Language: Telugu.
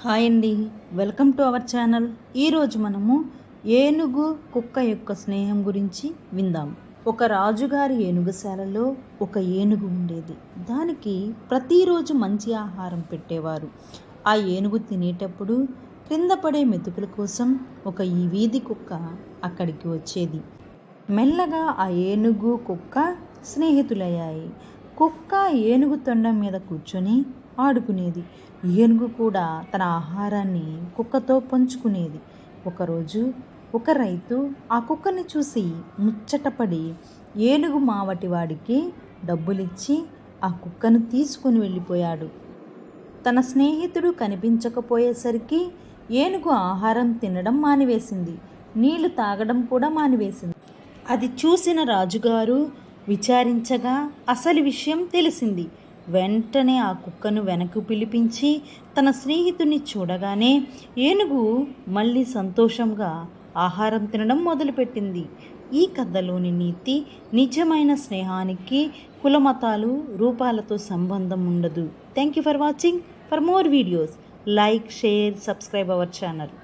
హాయ్ అండి. Welcome to our channel. ఈరోజు మనము ఏనుగు కుక్క యొక్క స్నేహం గురించి విందాం. ఒక రాజుగారి ఏనుగుశాలలో ఒక ఏనుగు ఉండేది. దానికి ప్రతిరోజు మంచి ఆహారం పెట్టేవారు. ఆ ఏనుగు తినేటప్పుడు క్రింద పడే మెతుకుల కోసం ఒక ఈ వీధి కుక్క అక్కడికి వచ్చేది. మెల్లగా ఆ ఏనుగు కుక్క స్నేహితులయ్యాయి. కుక్క ఏనుగు తొండం మీద కూర్చొని ఆడుకునేది. ఏనుగు కూడా తన ఆహారాన్ని కుక్కతో పంచుకునేది. ఒకరోజు ఒక రైతు ఆ కుక్కని చూసి ముచ్చటపడి ఏనుగు మావటి వాడికి డబ్బులిచ్చి ఆ కుక్కను తీసుకుని వెళ్ళిపోయాడు. తన స్నేహితుడు కనిపించకపోయేసరికి ఏనుగు ఆహారం తినడం మానివేసింది. నీళ్ళు తాగడం కూడా మానివేసింది. అది చూసిన రాజుగారు విచారించగా అసలు విషయం తెలిసింది. వెంటనే ఆ కుక్కను వెనక్కు పిలిపించి తన స్నేహితుని చూడగానే ఏనుగు మళ్ళీ సంతోషంగా ఆహారం తినడం మొదలుపెట్టింది. ఈ కథలోని నీతి నిజమైన స్నేహానికి కులమతాలు రూపాలతో సంబంధం ఉండదు. Thank you for watching for more videos like share subscribe our channel